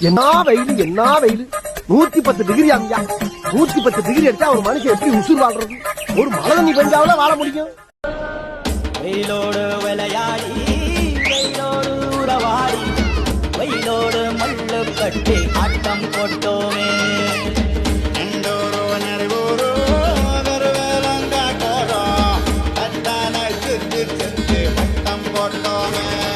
என்ன வெயில் என்ன வெயில்? நூத்தி பத்து டிகிரி ஆமியா நூத்தி பத்து டிகிரி அடிச்சா ஒரு மனுஷன் எப்படி உசுர் வாழ்றது? ஒரு மழை தண்ணி பெஞ்சாவில வாழ முடியும்? வெயிலோடு விளையாடி வெயிலோடு உறவாடி வெயிலோடு மல்லு கட்டி ஆட்டம் போட்டோமே. போட்டோமே.